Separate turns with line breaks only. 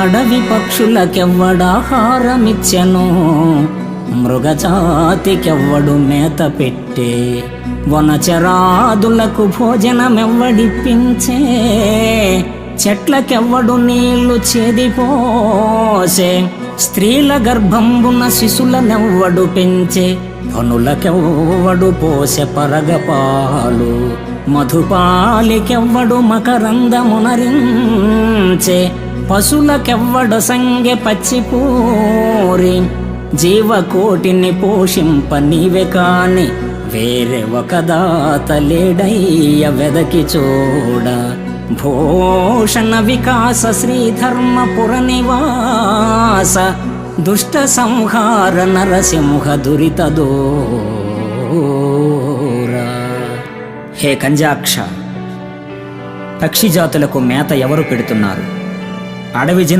అడవి పక్షులకెవ్వడాహారమిచ్చెను మృగజాతికెవ్వడు మేత పెట్టే? వనచరాదులకు భోజనమెవ్వడిప్పించే? చెట్లకెవ్వడు నీళ్ళు చెదిపోసే? స్త్రీల గర్భంబున శిశులనెవ్వడు పెంచే? పనులకెవ్వడు పోసె పరగపాలు? మధుపాలికెవ్వడు మకరందమునరించే? పశులకెవ్వడు సంగె పచ్చిపూరి జీవకోటిని పోషింప నీవే కాని వేరే ఒక దాత లేడయ్య వెదకి చూడ. భూషణ వికాస శ్రీధర్మపుర నివాస దుష్ట సంహార నరసింహ దురిత దూరా. హే కంజాక్ష పక్షి జాతులకు మేత ఎవరు పెడుతున్నారు? అడవి జంతువులకు